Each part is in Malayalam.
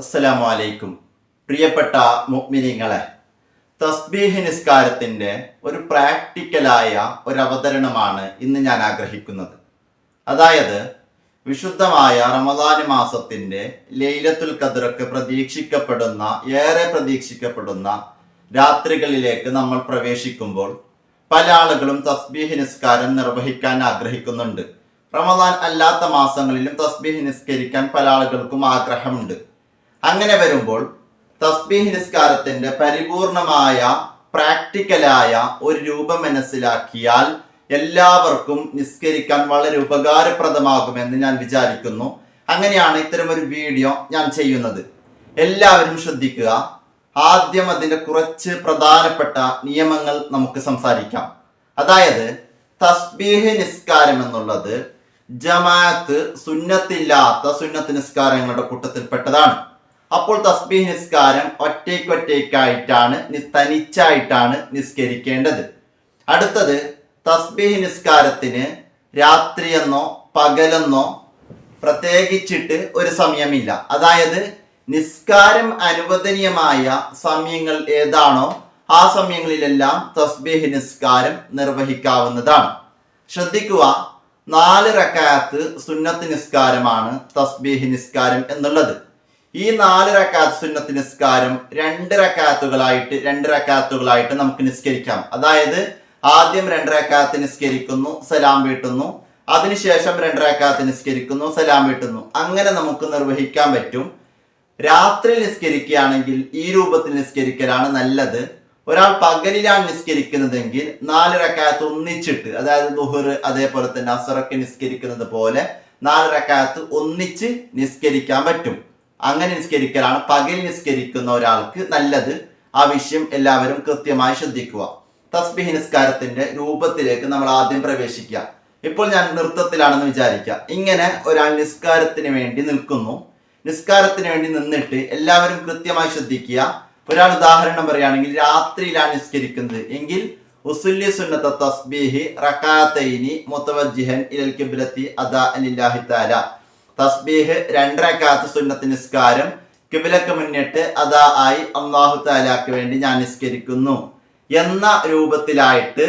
അസ്സലാമു അലൈക്കും പ്രിയപ്പെട്ട മുഗ്മിനിങ്ങളെ തസ്ബീഹ് നിസ്കാരത്തിന്റെ ഒരു പ്രാക്ടിക്കലായ ഒരു അവതരണമാണ് ഇന്ന് ഞാൻ ആഗ്രഹിക്കുന്നത്. അതായത് വിശുദ്ധമായ റമദാൻ മാസത്തിന്റെ ലൈലത്തുൽ കദറൊക്കെ പ്രതീക്ഷിക്കപ്പെടുന്ന ഏറെ പ്രതീക്ഷിക്കപ്പെടുന്ന രാത്രികളിലേക്ക് നമ്മൾ പ്രവേശിക്കുമ്പോൾ പല ആളുകളും തസ്ബീഹ് നിസ്കാരം നിർവഹിക്കാൻ ആഗ്രഹിക്കുന്നുണ്ട്. റമദാൻ അല്ലാത്ത മാസങ്ങളിലും തസ്ബീഹ് നിസ്കരിക്കാൻ പല ആളുകൾക്കും ആഗ്രഹമുണ്ട്. അങ്ങനെ വരുമ്പോൾ തസ്ബീഹ് നിസ്കാരത്തിന്റെ പരിപൂർണമായ പ്രാക്ടിക്കലായ ഒരു രൂപം മനസ്സിലാക്കിയാൽ എല്ലാവർക്കും നിസ്കരിക്കാൻ വളരെ ഉപകാരപ്രദമാകുമെന്ന് ഞാൻ വിചാരിക്കുന്നു. അങ്ങനെയാണ് ഇത്തരം ഒരു വീഡിയോ ഞാൻ ചെയ്യുന്നത്. എല്ലാവരും ശ്രദ്ധിക്കുക. ആദ്യം അതിന്റെ കുറച്ച് പ്രധാനപ്പെട്ട നിയമങ്ങൾ നമുക്ക് സംസാരിക്കാം. അതായത് തസ്ബീഹ് നിസ്കാരം എന്നുള്ളത് ജമാഅത്ത് സുന്നത്തില്ലാത്ത സുന്നത്ത് നിസ്കാരങ്ങളുടെ കൂട്ടത്തിൽപ്പെട്ടതാണ്. അപ്പോൾ തസ്ബീഹ് നിസ്കാരം ഒറ്റയ്ക്കൊറ്റയ്ക്കായിട്ടാണ് തനിച്ചായിട്ടാണ് നിസ്കരിക്കേണ്ടത്. അടുത്തത് തസ്ബീഹ് നിസ്കാരത്തിന് രാത്രിയെന്നോ പകലെന്നോ പ്രത്യേകിച്ചിട്ട് ഒരു സമയമില്ല. അതായത് നിസ്കാരം അനുവദനീയമായ സമയങ്ങൾ ഏതാണോ ആ സമയങ്ങളിലെല്ലാം തസ്ബീഹ് നിസ്കാരം നിർവഹിക്കാവുന്നതാണ്. ശ്രദ്ധിക്കുക നാല് റക്കാത്ത് സുന്നത്ത് നിസ്കാരമാണ് തസ്ബീഹ് നിസ്കാരം എന്നുള്ളത്. ഈ നാല് റക്കാത്ത് സുന്നത്ത് നിസ്കാരം രണ്ട് റക്കാത്തുകളായിട്ട് രണ്ട് റക്കാത്തുകളായിട്ട് നമുക്ക് നിസ്കരിക്കാം. അതായത് ആദ്യം രണ്ട് റക്കാത്ത് നിസ്കരിക്കുന്നു സലാം വീട്ടുന്നു. അതിനുശേഷം രണ്ട് റക്കാത്ത് നിസ്കരിക്കുന്നു സലാം വീട്ടുന്നു. അങ്ങനെ നമുക്ക് നിർവഹിക്കാൻ പറ്റും. രാത്രി നിസ്കരിക്കുകയാണെങ്കിൽ ഈ രൂപത്തിൽ നിസ്കരിക്കലാണ് നല്ലത്. ഒരാൾ പകലിലാണ് നിസ്കരിക്കുന്നതെങ്കിൽ നാല് റക്കാത്ത് ഒന്നിച്ചിട്ട് അതായത് ദുഹർ അതേപോലെ തന്നെ അസറൊക്കെ നിസ്കരിക്കുന്നത് പോലെ നാല് റക്കാത്ത് ഒന്നിച്ച് നിസ്കരിക്കാൻ പറ്റും. അങ്ങനെ നിസ്കരിക്കലാണ് പകൽ നിസ്കരിക്കുന്ന ഒരാൾക്ക് നല്ലത്. ആ വിഷയം എല്ലാവരും കൃത്യമായി ശ്രദ്ധിക്കുക. തസ്ബിഹി നിസ്കാരത്തിന്റെ രൂപത്തിലേക്ക് നമ്മൾ ആദ്യം പ്രവേശിക്കുക. ഇപ്പോൾ ഞാൻ നൃത്തത്തിലാണെന്ന് വിചാരിക്കുക. ഇങ്ങനെ ഒരാൾ നിസ്കാരത്തിന് വേണ്ടി നിൽക്കുന്നു. നിസ്കാരത്തിന് വേണ്ടി നിന്നിട്ട് എല്ലാവരും കൃത്യമായി ശ്രദ്ധിക്കുക. ഒരാൾ ഉദാഹരണം പറയുകയാണെങ്കിൽ രാത്രിയിലാണ് നിസ്കരിക്കുന്നത്. എങ്കിൽ ഉസുല്ലി സുന്നത്ത തസ്ബീഹി റക്കാത്തൈനി മുത്തവജിഹൻ ഇലൽ കിബ്ലത്തി അദാ അനില്ലാഹി തസ്ബീഹ് രണ്ടരക്കാത്ത സുന്നത്ത് നിസ്കാരം കിബിലക്ക് മുന്നിട്ട് അതാ ആയി അള്ളാഹു താലാക്ക് വേണ്ടി ഞാൻ നിസ്കരിക്കുന്നു എന്ന രൂപത്തിലായിട്ട്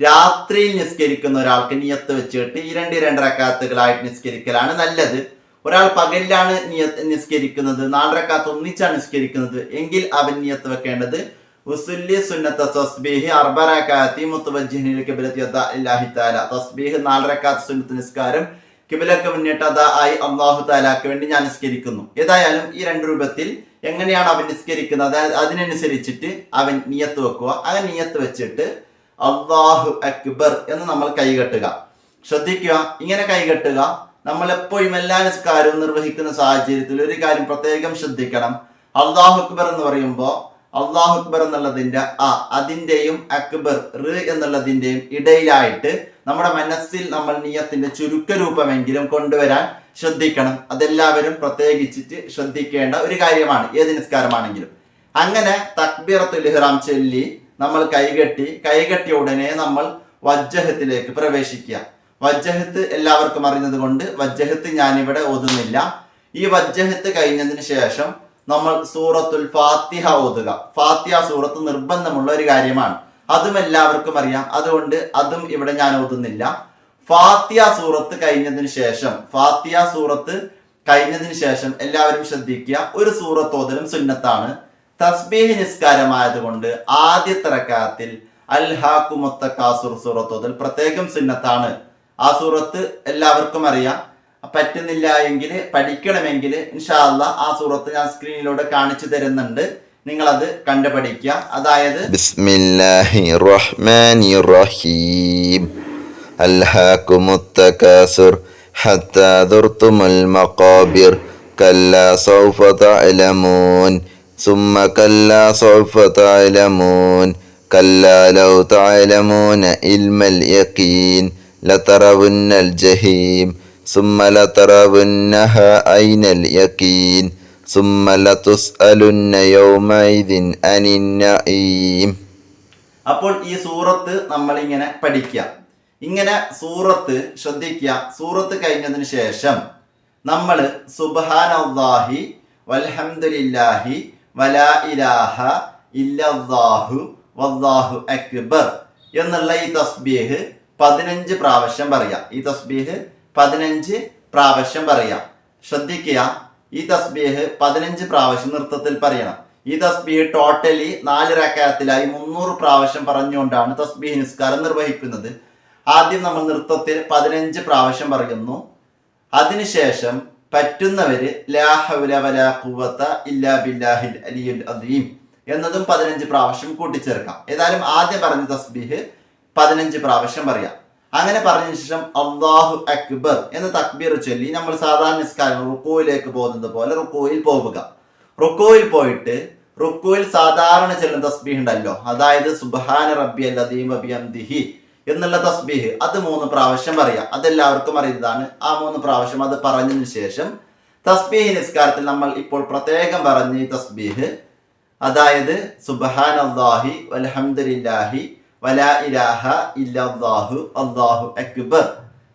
രാത്രിയിൽ നിസ്കരിക്കുന്ന ഒരാൾക്ക് നിയത്ത് വെച്ചിട്ട് ഈ രണ്ട് രണ്ടരക്കാത്തുകളായിട്ട് നിസ്കരിക്കലാണ് നല്ലത്. ഒരാൾ പകലിലാണ് നിയത്ത് നിസ്കരിക്കുന്നത് നാലരക്കാത്ത് ഒന്നിച്ചാണ് നിസ്കരിക്കുന്നത്. എങ്കിൽ അവൻ നിയത്ത് വെക്കേണ്ടത് ഉസുല്ലി സുന്നത്ത തസ്ബീഹ് അർബറക്കാത്തി മുത്തവജ്ജിഹിനിൽ കിബിലത്തി ഇല്ലാഹി താല തസ്ബീഹ് നാലരക്കാത്ത് സുന്നത്ത് നിസ്കാരം കിബിലക്ക് മുന്നിട്ട് അതാ ആയി അള്ളാഹു താലാക്ക് വേണ്ടി ഞാൻ നിസ്കരിക്കുന്നു. ഏതായാലും ഈ രണ്ട് രൂപത്തിൽ എങ്ങനെയാണ് അവൻ നിസ്കരിക്കുന്നത്? അതിനനുസരിച്ചിട്ട് അവൻ നിയത്ത് വെക്കുക. അങ്ങനെ നിയത്ത് വെച്ചിട്ട് അള്ളാഹു അക്ബർ എന്ന് നമ്മൾ കൈകെട്ടുക ശ്രദ്ധിക്കുക ഇങ്ങനെ കൈകെട്ടുക നമ്മൾ എപ്പോഴും എല്ലാ നിസ്കാരവും നിർവഹിക്കുന്ന സാഹചര്യത്തിൽ ഒരു കാര്യം പ്രത്യേകം ശ്രദ്ധിക്കണം. അള്ളാഹു അക്ബർ എന്ന് പറയുമ്പോൾ അള്ളാഹു അക്ബർ എന്നുള്ളതിന്റെ ആ അതിന്റെയും അക്ബർ റ് എന്നുള്ളതിന്റെയും ഇടയിലായിട്ട് നമ്മുടെ മനസ്സിൽ നമ്മൾ നിയത്തിന്റെ ചുരുക്കരൂപമെങ്കിലും കൊണ്ടുവരാൻ ശ്രദ്ധിക്കണം. അതെല്ലാവരും പ്രത്യേകിച്ചിട്ട് ശ്രദ്ധിക്കേണ്ട ഒരു കാര്യമാണ്. ഏത് നിസ്കാരമാണെങ്കിലും. അങ്ങനെ തക്ബീറത്തുൽ ഇഹ്റാം ചൊല്ലി നമ്മൾ കൈകെട്ടി കൈകെട്ടിയ ഉടനെ നമ്മൾ വജ്ജഹത്തിലേക്ക് പ്രവേശിക്കുക. വജ്ജഹത്ത് എല്ലാവർക്കും അറിയുന്നത് കൊണ്ട് വജ്ജഹത്ത് ഞാനിവിടെ ഓതുന്നില്ല. ഈ വജ്ജഹത്ത് കഴിഞ്ഞതിന് ശേഷം നമ്മൾ സൂറത്തുൽ ഫാത്തിഹ ഓതുക. ഫാത്തിഹ സൂറത്ത് നിർബന്ധമുള്ള ഒരു കാര്യമാണ്. അതും എല്ലാവർക്കും അറിയാം. അതുകൊണ്ട് അതും ഇവിടെ ഞാൻ ഓതുന്നില്ല. ഫാത്തിഹ സൂറത്ത് കഴിഞ്ഞതിന് ശേഷം ഫാത്തിഹ സൂറത്ത് കഴിഞ്ഞതിന് ശേഷം എല്ലാവരും ശ്രദ്ധിക്കുക. ഒരു സൂറത്ത് ഓതലും സുന്നത്താണ്. തസ്ബീഹ് നിസ്കാരമായതുകൊണ്ട് ആദ്യത്തെ റക്കാത്തിൽ അൽഹാക്കുമൊത്ത കാസുർ സൂറത്ത് ഓതൽ പ്രത്യേകം സുന്നത്താണ്. ആ സൂറത്ത് എല്ലാവർക്കും അറിയാം. പറ്റുന്നില്ല എങ്കിൽ പഠിക്കണമെങ്കിൽ ഇൻഷാല്ല ആ സൂറത്ത് ഞാൻ സ്ക്രീനിലൂടെ കാണിച്ചു തരുന്നുണ്ട് നിങ്ങൾ അത് കണ്ടുപഠിക്കുക അതായത് بسم الله الرحمن الرحيم ألهاكم التكاثر حتى ذرتم المقابر كلا سوف تعلمون ثم كلا سوف تعلمون كلا لو تعلمون علم اليقين لترون الجحيم ثم لترونها عين اليقين ثم لتسألن يومئذ عن النعيم അപ്പോൾ ഈ സൂറത്ത് നമ്മൾ ഇങ്ങനെ പഠിക്കുക ഇങ്ങനെ സൂറത്ത് ശ്രദ്ധിക്കുക സൂറത്ത് കഴിഞ്ഞതിന് ശേഷം നമ്മൾ സുബാനല്ലാഹി വൽഹംദുലില്ലാഹി വലാ ഇലാഹ ഇല്ലല്ലാഹു വല്ലാഹു അക്ബർ എന്നുള്ള ഈ തസ്ബീഹ് പതിനഞ്ച് പ്രാവശ്യം പറയാം ഈ തസ്ബീഹ് പതിനഞ്ച് പ്രാവശ്യം പറയാം. ശ്രദ്ധിക്കുക ഈ തസ്ബീഹ് പതിനഞ്ച് പ്രാവശ്യം നൃത്തത്തിൽ പറയണം. ഈ തസ്ബീഹ് ടോട്ടലി നാല് റക്കാത്തിലായി മുന്നൂറ് പ്രാവശ്യം പറഞ്ഞുകൊണ്ടാണ് തസ്ബീഹ് നിസ്കാരം നിർവഹിക്കുന്നത്. ആദ്യം നമ്മൾ നൃത്തത്തിൽ പതിനഞ്ച് പ്രാവശ്യം പറയുന്നു. അതിനുശേഷം പറ്റുന്നവര് ഇല്ലാ ബില്ലാഹിൽ എന്നതും പതിനഞ്ച് പ്രാവശ്യം കൂട്ടിച്ചേർക്കാം. ഏതായാലും ആദ്യം പറഞ്ഞ തസ്ബീഹ് പതിനഞ്ച് പ്രാവശ്യം പറയാം. അങ്ങനെ പറഞ്ഞ ശേഷം അള്ളാഹു അക്ബർ എന്ന് തക്ബീർ ചൊല്ലി നമ്മൾ സാധാരണ നിസ്കാരം റുക്കോയിലേക്ക് പോകുന്നത് പോലെ റുക്കോയിൽ പോവുക. റുക്കോയിൽ പോയിട്ട് റുക്കോയിൽ സാധാരണ ചെല്ലുന്ന തസ്ബീഹ് ഉണ്ടല്ലോ. അതായത് സുബഹാന റബ്ബി അല്ലദീം വബിയംദിഹി എന്നുള്ള തസ്ബീഹ്. അത് മൂന്ന് പ്രാവശ്യം പറയാം. അതെല്ലാവർക്കും അറിയുന്നതാണ്. ആ മൂന്ന് പ്രാവശ്യം അത് പറഞ്ഞതിന് ശേഷം തസ്ബീഹ് നിസ്കാരത്തിൽ നമ്മൾ ഇപ്പോൾ പ്രത്യേകം പറഞ്ഞ ഈ തസ്ബീഹ്. അതായത് സുബഹാൻ അള്ളാഹി വലഹംദുലില്ലാഹി വലാ ഇലാഹ ഇല്ലല്ലാഹു അല്ലാഹു അക്ബർ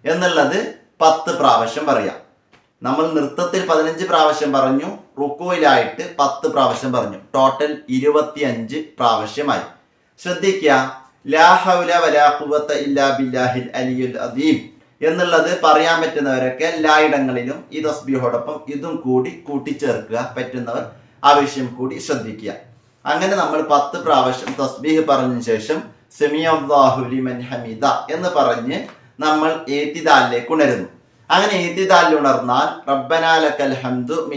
എന്നുള്ളത് പത്ത് പ്രാവശ്യം പറയാം. നമ്മൾ നൃത്തത്തിൽ പതിനഞ്ച് പ്രാവശ്യം പറഞ്ഞു റുക്കോയിലായിട്ട് പത്ത് പ്രാവശ്യം പറഞ്ഞു. ടോട്ടൽ ഇരുപത്തിയഞ്ച് പ്രാവശ്യമായി. ശ്രദ്ധിക്കുക ലാ ഹൗല വലാ ഖുവത ഇല്ലാ ബില്ലാഹിൽ അലിയുൽ അദീം എന്നുള്ളത് പറയാൻ പറ്റുന്നവരൊക്കെ എല്ലായിടങ്ങളിലും ഈ തസ്ബിയോടൊപ്പം ഇതും കൂടി കൂട്ടിച്ചേർക്കുക പറ്റുന്നവർ ആവശ്യം കൂടി ശ്രദ്ധിക്കുക. അങ്ങനെ നമ്മൾ പത്ത് പ്രാവശ്യം തസ്ബീഹ് പറഞ്ഞ ശേഷം എന്ന് പറഞ്ഞ് നമ്മൾ ഏത്തിദാലിലേക്ക് ഉണരുന്നു. അങ്ങനെ ഏത്തിദാലിൽ ഉണർന്നാൽ ഹംദു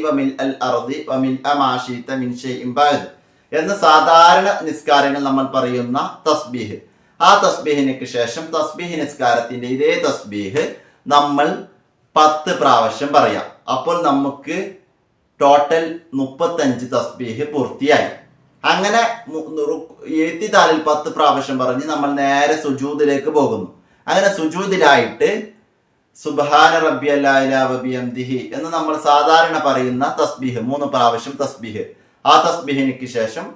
വ മിൽ അൽ അർദി വമിൽ അമാഷീത മിൻ ബാദ് എന്ന് സാധാരണ നിസ്കാരങ്ങൾ നമ്മൾ പറയുന്ന തസ്ബീഹ്. ആ തസ്ബീഹിനക്ക് ശേഷം തസ്ബീഹ് നിസ്കാരത്തിന്റെ ഇതേ തസ്ബീഹ് നമ്മൾ പത്ത് പ്രാവശ്യം പറയാം. അപ്പോൾ നമുക്ക് ടോട്ടൽ മുപ്പത്തഞ്ച് തസ്ബീഹ് പൂർത്തിയായി. അങ്ങനെ എഴുത്തിതാലിൽ പത്ത് പ്രാവശ്യം പറഞ്ഞ് നമ്മൾ നേരെ സുജൂദിലേക്ക് പോകുന്നു. അങ്ങനെ സുജൂദിലായിട്ട് സുബാന റബ്ബി അല്ലാബിഹി എന്ന് നമ്മൾ സാധാരണ പറയുന്ന തസ്ബീഹ് മൂന്ന് പ്രാവശ്യം തസ്ബീഹ്. ആ തസ്ബീഹിനിക്ക് ശേഷം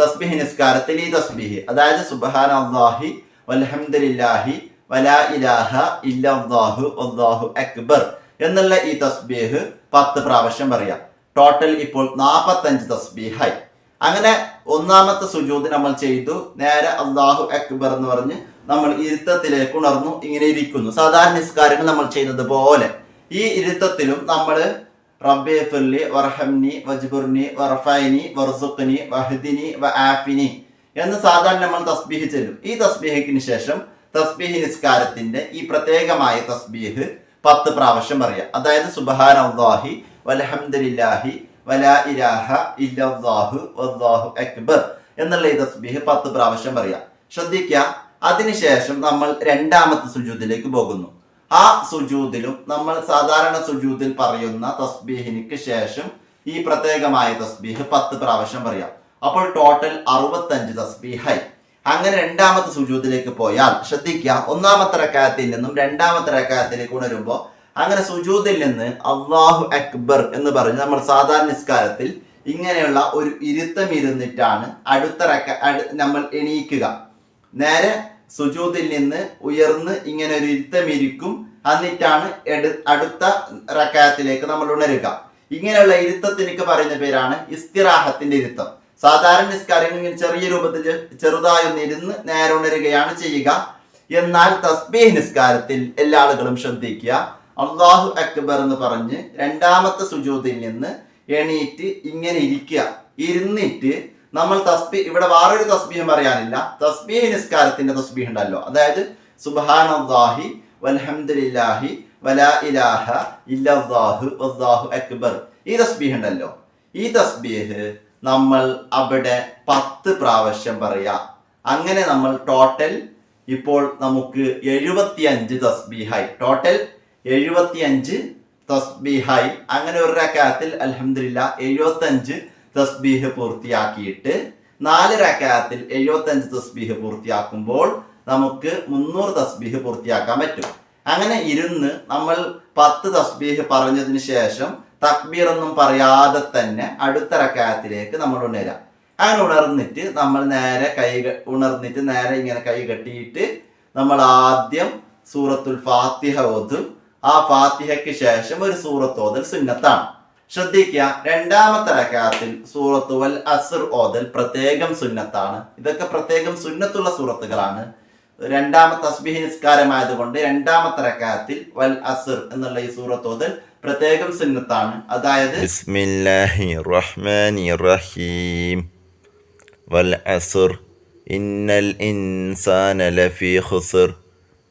തസ്ബീഹ് നിസ്കാരത്തിൽ ഈ തസ്ബീഹ്. അതായത് സുബഹാന അള്ളാഹി വൽഹംദുലില്ലാഹി വലാ ഇലാഹ ഇല്ലാഹു അല്ലാഹു അക്ബർ എന്നുള്ള ഈ തസ്ബീഹ് പത്ത് പ്രാവശ്യം പറയാം. ടോട്ടൽ ഇപ്പോൾ നാൽപ്പത്തഞ്ച് തസ്ബീഹായി. അങ്ങനെ ഒന്നാമത്തെ സുജൂത് നമ്മൾ ചെയ്തു. നേരെ അള്ളാഹു അക്ബർ എന്ന് പറഞ്ഞ് നമ്മൾ ഇരുത്തത്തിലേക്ക് ഉണർന്നു ഇങ്ങനെ ഇരിക്കുന്നു. സാധാരണ നിസ്കാരങ്ങൾ നമ്മൾ ചെയ്യുന്നത് പോലെ. ഈ ഇരുത്തത്തിലും നമ്മൾ റബ്ബെ ഫിർലി വർഹംനി വജ്ബുർനി വർഫൈനി വർസുഖ്നി വഹദിനി വ ആഫിനി എന്ന് സാധാരണ നമ്മൾ തസ്ബീഹ് ചെല്ലും. ഈ തസ്ബീഹിന് ശേഷം തസ്ബീഹ് നിസ്കാരത്തിന്റെ ഈ പ്രത്യേകമായ തസ്ബീഹ് പത്ത് പ്രാവശ്യം പറയാം. അതായത് സുബഹാൻ അള്ളാഹി വലഹംദുലില്ലാഹി വലാ ഇലാഹ ഇല്ലാഹു വല്ലാഹു അക്ബർ എന്നുള്ള ഈ തസ്ബീഹ് പത്ത് പ്രാവശ്യം പറയാം. ശ്രദ്ധിക്കുക അതിനുശേഷം നമ്മൾ രണ്ടാമത്തെ സുജൂദിലേക്ക് പോകുന്നു. ആ സുജൂദിലും നമ്മൾ സാധാരണ സുജൂദിൽ പറയുന്ന തസ്ബീഹിനിക്ക് ശേഷം ഈ പ്രത്യേകമായ തസ്ബീഹ് പത്ത് പ്രാവശ്യം പറയാം. അപ്പോൾ ടോട്ടൽ അറുപത്തഞ്ച് തസ്ബീഹായി. അങ്ങനെ രണ്ടാമത്തെ സുജൂദിലേക്ക് പോയാൽ ശ്രദ്ധിക്കുക ഒന്നാമത്തെ റക്കാത്തിൽ നിന്നും രണ്ടാമത്തെ റക്കാത്തിലേക്ക് ഉണരുമ്പോൾ അങ്ങനെ സുജൂതിൽ നിന്ന് അള്ളാഹു അക്ബർ എന്ന് പറഞ്ഞ്. നമ്മൾ സാധാരണ നിസ്കാരത്തിൽ ഇങ്ങനെയുള്ള ഒരു ഇരുത്തം ഇരുന്നിട്ടാണ് അടുത്ത റക്ക നമ്മൾ എണീക്കുക. നേരെ സുജൂതിൽ നിന്ന് ഉയർന്ന് ഇങ്ങനെ ഒരു ഇരുത്തം ഇരിക്കും. എന്നിട്ടാണ് എടു- അടുത്ത റക്കായത്തിലേക്ക് നമ്മൾ ഉണരുക. ഇങ്ങനെയുള്ള ഇരുത്തത്തിനൊക്കെ പറയുന്ന പേരാണ് ഇസ്തിറാഹത്തിന്റെ ഇരുത്തം. സാധാരണ നിസ്കാരങ്ങൾ ചെറിയ രൂപത്തിൽ ചെറുതായി ഒന്ന് ഇരുന്ന് നേരെ ഉണരുകയാണ് ചെയ്യുക. എന്നാൽ തസ്ബീഹ് നിസ്കാരത്തിൽ എല്ലാ ആളുകളും ശ്രദ്ധിക്കുക. അള്ളാഹു അക്ബർ എന്ന് പറഞ്ഞ് രണ്ടാമത്തെ സുജൂതിൽ നിന്ന് എണീറ്റ് ഇങ്ങനെ ഇരിക്കുക. ഇരുന്നിട്ട് നമ്മൾ തസ്ബി ഇവിടെ വേറൊരു തസ്ബീഹം പറയാനില്ല. തസ്ബീഹ് നിസ്കാരത്തിന്റെ തസ്ബീഹ് ഉണ്ടല്ലോ. അതായത് സുബ്ഹാനല്ലാഹി വൽഹംദുലില്ലാഹി വലാ ഇലാഹ ഇല്ലല്ലാഹു വല്ലാഹു അക്ബർ. ഈ തസ്ബീഹ് ഉണ്ടല്ലോ. ഈ തസ്ബീഹ് നമ്മൾ അവിടെ പത്ത് പ്രാവശ്യം പറയാ. അങ്ങനെ നമ്മൾ ടോട്ടൽ ഇപ്പോൾ നമുക്ക് എഴുപത്തിയഞ്ച് തസ്ബീഹായി. ടോട്ടൽ എഴുപത്തിയഞ്ച് തസ്ബീഹായി. അങ്ങനെ ഒരു റക്കാത്തിൽ അൽഹംദുലില്ല എഴുപത്തഞ്ച് തസ്ബീഹ് പൂർത്തിയാക്കിയിട്ട് നാല് റക്കാത്തിൽ എഴുപത്തഞ്ച് തസ്ബീഹ് പൂർത്തിയാക്കുമ്പോൾ നമുക്ക് മുന്നൂറ് തസ്ബീഹ് പൂർത്തിയാക്കാൻ പറ്റും. അങ്ങനെ ഇരുന്ന് നമ്മൾ പത്ത് തസ്ബീഹ് പറഞ്ഞതിന് ശേഷം തക്ബീർ ഒന്നും പറയാതെ തന്നെ അടുത്ത റക്കായത്തിലേക്ക് നമ്മൾ ഉണരാം. അങ്ങനെ ഉണർന്നിട്ട് നമ്മൾ നേരെ കൈ ഉണർന്നിട്ട് നേരെ ഇങ്ങനെ കൈ കെട്ടിയിട്ട് നമ്മൾ ആദ്യം സൂറത്തുൽ ഫാത്തിഹ ഓതും. ആ ഫാത്തിഹയ്ക്ക് ശേഷം ഒരു സൂറത്ത് ഓതൽ സുന്നത്താണ്. ശ്രദ്ധിക്കുക രണ്ടാമത്തെ റക്കാത്തിൽ സൂറത്ത് വൽ അസർ ഓതൽ പ്രത്യേകം സുന്നത്താണ്. ഇതൊക്കെ പ്രത്യേകം സുന്നത്തുള്ള സൂറത്തുകളാണ്. രണ്ടാമത്തെ അസ്ബിഹി നിസ്കാരമായതുകൊണ്ട് രണ്ടാമത്തെ റക്കാത്തിൽ വൽ അസർ എന്നുള്ള ഈ സൂറത്ത് ഓതൽ പ്രത്യേകം സുന്നത്താണ്. അതായത് വൽ അസുർ ഇന്നൽ ഇൻസാന ലഫീ ഖുസ്ർ.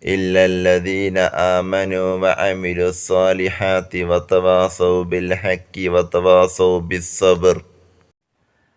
إلا الذين آمنوا وعملوا الصالحات وتواصوا بالحق وتواصوا بالصبر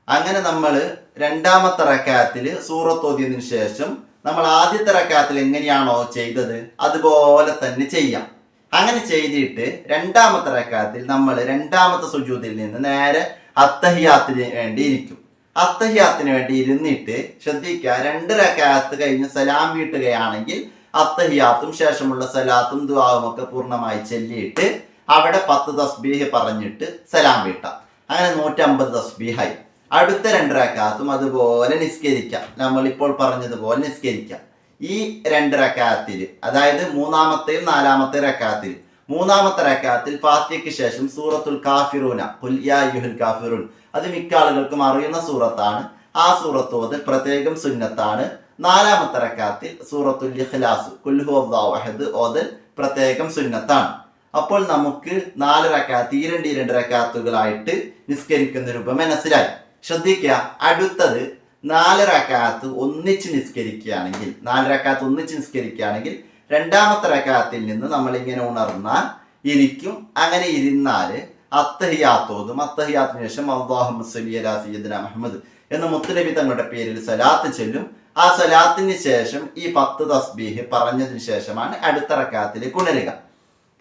അങ്ങനെ നമ്മൾ രണ്ടാമത്തെ റക്കാത്തിൽ സൂറത്ത് ഓതിയതിനു ശേഷം നമ്മൾ ആദ്യത്തെ റക്കാത്തിൽ എങ്ങനെയാണോ ചെയ്തത് അതുപോലെ തന്നെ ചെയ്യാം അങ്ങനെ ചെയ്തിട്ട് രണ്ടാമത്തെ റക്കാത്തിൽ നമ്മൾ രണ്ടാമത്തെ സുജൂതിൽ നിന്ന് നേരെ അത്തഹിയാത്തിന് വേണ്ടി ഇരിക്കും അത്തഹിയാത്തിന് വേണ്ടി ഇരുന്നിട്ട് ശ്രദ്ധിക്കുക രണ്ട് റക്കാത്ത് കഴിഞ്ഞ് സലാം വീട്ടുകയാണെങ്കിൽ അത്തഹിയാത്തും ശേഷമുള്ള സലാത്തും ദുആവും ഒക്കെ പൂർണമായി ചൊല്ലിയിട്ട് അവിടെ പത്ത് തസ്ബീഹ് പറഞ്ഞിട്ട് സലാം വീട്ടാം. അങ്ങനെ നൂറ്റമ്പത് തസ്ബീഹായി. അടുത്ത രണ്ട് റക്കാത്തും അതുപോലെ നിസ്കരിക്കാം. നമ്മൾ ഇപ്പോൾ പറഞ്ഞതുപോലെ നിസ്കരിക്കാം. ഈ രണ്ട് റക്കാത്തിൽ അതായത് മൂന്നാമത്തെയും നാലാമത്തെ റക്കാത്തിൽ മൂന്നാമത്തെ റക്കാത്തിൽ ഫാത്തിയയ്ക്ക് ശേഷം സൂറത്തുൽ കാഫിറൂന ഖുൽ യാ അയ്യുഹൽ കാഫിറൂൻ. അത് മിക്ക ആളുകൾക്കും അറിയുന്ന സൂറത്താണ്. ആ സൂറത്തോത് പ്രത്യേകം സുന്നത്താണ്. നാലാമത്തെ റക്കാത്തിൽ സൂറത്തുൽ ഇഖ്ലാസ് കുൽഹു അഹദ് ഓതൽ പ്രത്യേകം സുന്നത്താണ്. അപ്പോൾ നമുക്ക് നാല് റക്കാത്ത് ഈ രണ്ട് രണ്ട് റക്കാത്തുകളായിട്ട് നിസ്കരിക്കുന്ന രൂപം മനസ്സിലായി. ശ്രദ്ധിക്കുക അടുത്തത് നാല് റക്കാത്ത് ഒന്നിച്ച് നിസ്കരിക്കുകയാണെങ്കിൽ നാല് റക്കാത്ത് ഒന്നിച്ച് നിസ്കരിക്കുകയാണെങ്കിൽ രണ്ടാമത്തെ റക്കാത്തിൽ നിന്ന് നമ്മൾ ഇങ്ങനെ ഉണർന്നാൽ ഇരിക്കും. അങ്ങനെ ഇരുന്നാൽ അത്തഹിയാത്തോതും അത്തഹിയാത്തിന് ശേഷം അള്ളാഹു അലാ സയ്യിദിനാ മുഹമ്മദ് എന്ന മുത്തുനബി തങ്ങളുടെ പേരിൽ സലാത്ത് ചൊല്ലും. ആ സലാത്തിന് ശേഷം ഈ പത്ത് തസ്ബീഹ് പറഞ്ഞതിന് ശേഷമാണ് അടുത്ത റക്കാത്തിൽ കുണരുക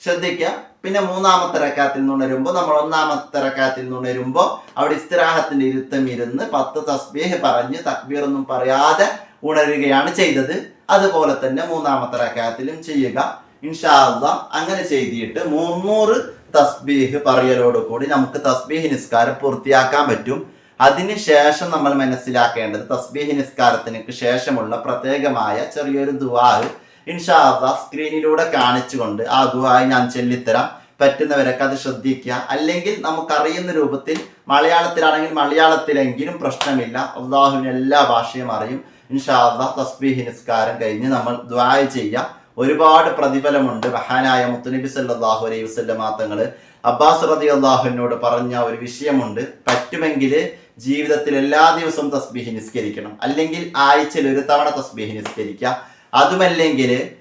ശ്രദ്ധിക്കുക പിന്നെ മൂന്നാമത്തെ റക്കാത്തിൽ നിന്ന് ഉണരുമ്പോൾ നമ്മൾ ഒന്നാമത്തെ റക്കാത്തിൽ നിന്ന് ഉണരുമ്പോൾ അവിടെ ഇസ്തിറാഹത്തിന്റെ ഇരുത്തം ഇരുന്ന് പത്ത് തസ്ബീഹ് പറഞ്ഞ് തക്ബീർ ഒന്നും പറയാതെ ഉണരുകയാണ് ചെയ്തത്. അതുപോലെ തന്നെ മൂന്നാമത്തെ റക്കാത്തിലും ചെയ്യുക. ഇൻഷാല്ല അങ്ങനെ ചെയ്തിട്ട് മുന്നൂറ് തസ്ബീഹ് പറയലോട് കൂടി നമുക്ക് തസ്ബീഹ് നിസ്കാരം പൂർത്തിയാക്കാൻ പറ്റും. അതിനുശേഷം നമ്മൾ മനസ്സിലാക്കേണ്ടത് തസ്ബീഹ് നിസ്കാരത്തിന് ശേഷമുള്ള പ്രത്യേകമായ ചെറിയൊരു ദുവാഹ് ഇൻഷാദ സ്ക്രീനിലൂടെ കാണിച്ചുകൊണ്ട് ആ ദുവാഹ് ഞാൻ ചൊല്ലിത്തരാം. പറ്റുന്നവരൊക്കെ അത് ശ്രദ്ധിക്കുക. അല്ലെങ്കിൽ നമുക്കറിയുന്ന രൂപത്തിൽ മലയാളത്തിലാണെങ്കിൽ മലയാളത്തിലെങ്കിലും പ്രശ്നമില്ല. അള്ളാഹുവിന് എല്ലാ ഭാഷയും അറിയും. ഇൻഷാദ തസ്ബീഹ് നിസ്കാരം കഴിഞ്ഞ് നമ്മൾ ദ്വായ ചെയ്യാം ഒരുപാട് പ്രതിഫലമുണ്ട്. മഹാനായ മുത്തുനബി സല്ലാഹു അലൈഹി വസ്ലമാ തങ്ങളെ അബ്ബാസ് റതി അള്ളാഹുവിനോട് പറഞ്ഞ ഒരു വിഷയമുണ്ട്. പറ്റുമെങ്കിൽ ജീവിതത്തിൽ എല്ലാ ദിവസവും തസ്ബീഹ് നിസ്കരിക്കണം. അല്ലെങ്കിൽ ആഴ്ചയിൽ ഒരു തവണ തസ്ബീഹ് നിസ്കരിക്കുക. അതുമല്ലെങ്കിൽ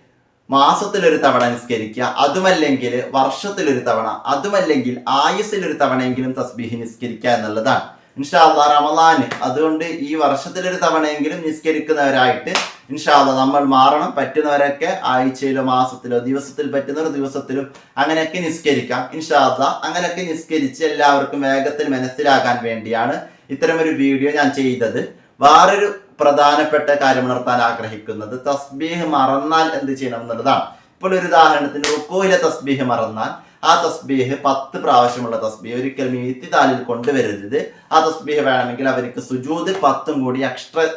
മാസത്തിൽ ഒരു തവണ നിസ്കരിക്കുക. അതുമല്ലെങ്കിൽ വർഷത്തിൽ ഒരു തവണ. അതുമല്ലെങ്കിൽ ആയുസ്സിൽ ഒരു തവണയെങ്കിലും തസ്ബീഹ് നിസ്കരിക്കുക എന്നുള്ളതാണ്. ഇൻഷാല്ല റമദാന് അതുകൊണ്ട് ഈ വർഷത്തിലൊരു തവണയെങ്കിലും നിസ്കരിക്കുന്നവരായിട്ട് ഇൻഷാല്ല നമ്മൾ മാറണം. പറ്റുന്നവരൊക്കെ ആഴ്ചയിലോ മാസത്തിലോ ദിവസത്തിൽ പറ്റുന്നവർ ദിവസത്തിലും അങ്ങനെയൊക്കെ നിസ്കരിക്കാം. ഇൻഷാല്ല അങ്ങനെയൊക്കെ നിസ്കരിച്ച് എല്ലാവർക്കും വേഗത്തിൽ മനസ്സിലാക്കാൻ വേണ്ടിയാണ് ഇത്തരമൊരു വീഡിയോ ഞാൻ ചെയ്തത് വേറൊരു പ്രധാനപ്പെട്ട കാര്യം ഉണർത്താൻ ആഗ്രഹിക്കുന്നത് തസ്ബീഹ് മറന്നാൽ എന്ത് ചെയ്യണം എന്നുള്ളതാണ്. ഇപ്പോൾ ഒരു ഉദാഹരണത്തിന് റുക്കോയിലെ തസ്ബീഹ് മറന്നാൽ ആ തസ്ബീഹ് പത്ത് പ്രാവശ്യമുള്ള തസ്ബീഹ് ഒരിക്കലും ഇത്തിതാലിൽ കൊണ്ടുവരരുത്. ആ തസ്ബീഹ് വേണമെങ്കിൽ അവർക്ക് സുജൂത് പത്തും കൂടി എക്സ്ട്രാ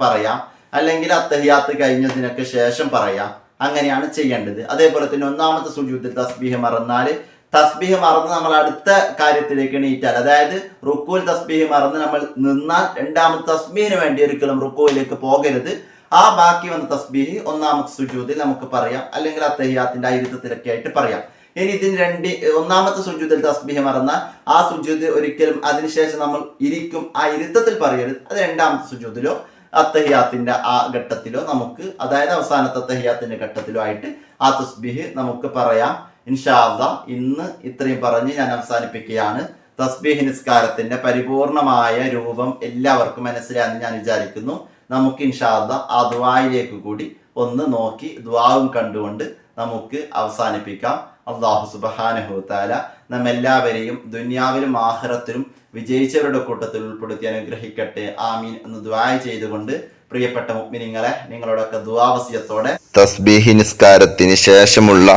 പറയാം. അല്ലെങ്കിൽ അത്തഹിയാത്ത് കഴിഞ്ഞതിനൊക്കെ ശേഷം പറയാം. അങ്ങനെയാണ് ചെയ്യേണ്ടത്. അതേപോലെ തന്നെ ഒന്നാമത്തെ സുജൂത്തിൽ തസ്ബീഹ് മറന്നാൽ തസ്ബീഹ് മറന്ന് നമ്മൾ അടുത്ത കാര്യത്തിലേക്ക് എണീറ്റാൽ അതായത് റുക്കുവിൽ തസ്ബീഹ് മറന്ന് നമ്മൾ നിന്നാൽ രണ്ടാമത്തെ തസ്ബീഹിന് വേണ്ടി ഒരിക്കലും റുക്കുവിലേക്ക് പോകരുത്. ആ ബാക്കി വന്ന തസ്ബീഹ് ഒന്നാമത്തെ സുജൂതിൽ നമുക്ക് പറയാം. അല്ലെങ്കിൽ അത്തഹിയാത്തിന്റെ ആയിരത്തിലൊക്കെ ആയിട്ട് പറയാം. ഇനി ഇതിന് രണ്ട് ഒന്നാമത്തെ സുജൂതിൽ തസ്ബീഹ് മറന്നാൽ ആ സുജൂത് ഒരിക്കലും അതിനുശേഷം നമ്മൾ ഇരിക്കും. ആ ഇരുത്തത്തിൽ പറയരുത്. അത് രണ്ടാമത്തെ സുജൂതിലോ അത്തഹിയാത്തിന്റെ ആ ഘട്ടത്തിലോ നമുക്ക് അതായത് അവസാനത്തെ അത്തഹിയാത്തിന്റെ ഘട്ടത്തിലോ ആയിട്ട് ആ തസ്ബീഹ് നമുക്ക് പറയാം. ഇൻഷാല്ല ഇന്ന് ഇത്രയും പറഞ്ഞ് ഞാൻ അവസാനിപ്പിക്കുകയാണ്. തസ്ബീഹ് നിസ്കാരത്തിന്റെ പരിപൂർണമായ രൂപം എല്ലാവർക്കും മനസ്സിലായെന്ന് ഞാൻ വിചാരിക്കുന്നു. നമുക്ക് ഇൻഷാല്ല ആ ദ്വായിലേക്ക് കൂടി ഒന്ന് നോക്കി ദ്വാവും കണ്ടുകൊണ്ട് നമുക്ക് അവസാനിപ്പിക്കാം. അള്ളാഹു സുബഹാനഹുത്താല നമ്മെല്ലാവരെയും ദുന്യാവിലും ആഹ്റത്തിലും വിജയിച്ചവരുടെ കൂട്ടത്തിൽ ഉൾപ്പെടുത്തി അനുഗ്രഹിക്കട്ടെ. ആമീൻ എന്ന് ദ്വായ ചെയ്തുകൊണ്ട് പ്രിയപ്പെട്ട മുഗ്മിനിങ്ങളെ നിങ്ങളോടൊക്കെ ദുവാവസ്യത്തോടെ തസ്ബീഹി നിസ്കാരത്തിന് ശേഷമുള്ള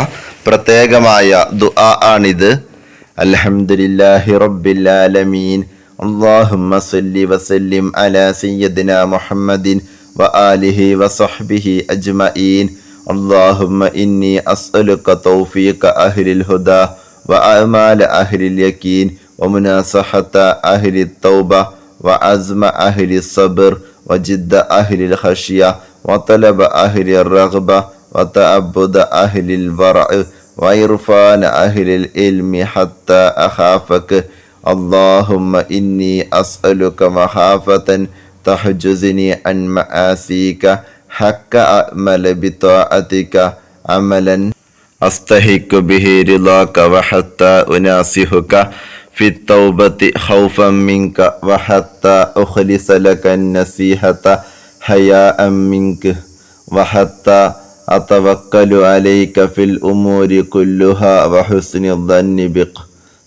പ്രത്യേകമായ ദുആ ആണിത് അൽഹംദുലില്ലാഹി റബ്ബിൽ ആലമീൻ اللهم صل وسلم على سيدنا محمد وآله وصحبه أجمعين اللهم إني أسألك توفيق أهل الهدى وأعمال أهل اليقين ومناصحة أهل التوبة وعزم أهل الصبر وجد أهل الخشية وطلب أهل الرغبة وتعبد أهل الورع وعرفان أهل العلم حتى أخافك. اللهم إني أسألك مخافة تحجزني عن معاصيك حق أعمل بطاعتك عملا. أستحق به رضاك وحتى أناصحك في التوبة خوفا منك وحتى أخلص لك النصيحة حياء منك وحتى أتوكل عليك في الأمور كلها وحسن الظن بك.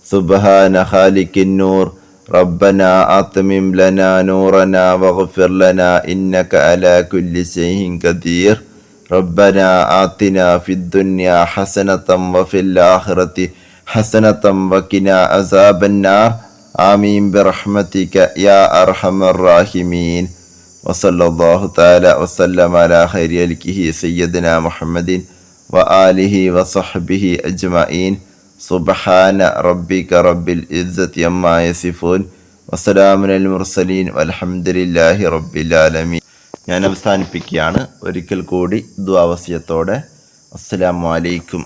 سبحان خالق النور. ربنا أتمم لنا نورنا واغفر لنا إنك على كل شيء قدير. ربنا آتنا في الدنيا حسنة وفي الآخرة حسنة وقنا عذاب النار. آمين برحمتك يا أرحم الراحمين. وصلى الله تعالى وسلم على خير يلكه سيدنا محمد وآله وصحبه أجمعين سبحان ربك رب العزة عما يصفون وسلام على المرسلين والحمد لله رب العالمين ഞാൻ അവസാനിപ്പിക്കുകയാണ് ഒരിക്കൽ കൂടി ദ്വാവസ്യത്തോടെ അസ്സലാമു അലൈക്കും